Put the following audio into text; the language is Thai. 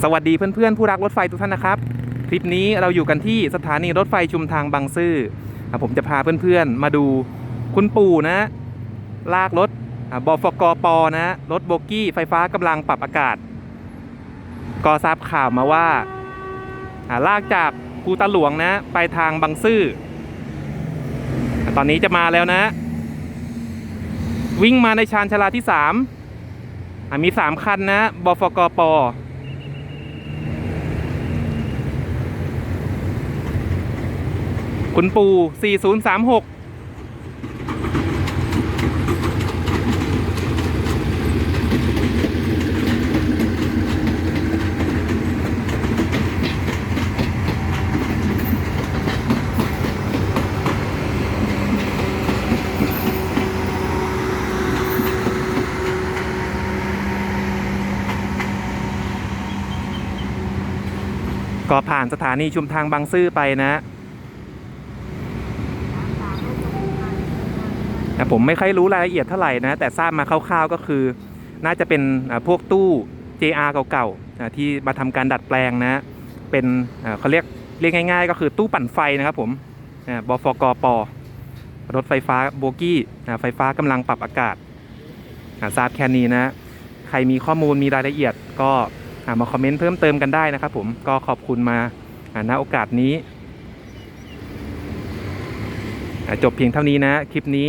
สวัสดีเพื่อนๆ ผู้รักรถไฟทุกท่านนะครับ คลิปนี้เราอยู่กันที่สถานีรถไฟชุมทางบางซื่อผมจะพาเพื่อนๆ มาดูคุณปู่นะ ลากรถบฟกปนะรถโบกี้ไฟฟ้ากำลังปรับอากาศ ก็ทราบข่าวมาว่าลากจากภูตาหลวงนะ ไปทางบางซื่อตอนนี้จะมาแล้วนะ วิ่งมาในชานชาลาที่สามมีสามคันนะบฟกป คุณปู่ 4036 ก็ผ่านสถานีชุมทางบางซื่อไปนะ แต่ผมไม่ค่อยรู้รายละเอียดเท่าไหร่นะ แต่ทราบมาคร่าวๆก็คือ น่าจะเป็นพวกตู้ JR เก่าๆที่มาทำการดัดแปลงนะ เป็นเขาเรียกเรียกง่าย ๆ ก็คือตู้ปั่นไฟนะครับผมบฟกปรถไฟฟ้าโบกี้ไฟฟ้ากำลังปรับอากาศทราบแค่นี้นะ ใครมีข้อมูลมีรายละเอียดก็มาคอมเมนต์เพิ่มเติมกันได้นะครับผมก็ขอบคุณมาณโอกาสนี้จบเพียงเท่านี้นะ คลิปนี้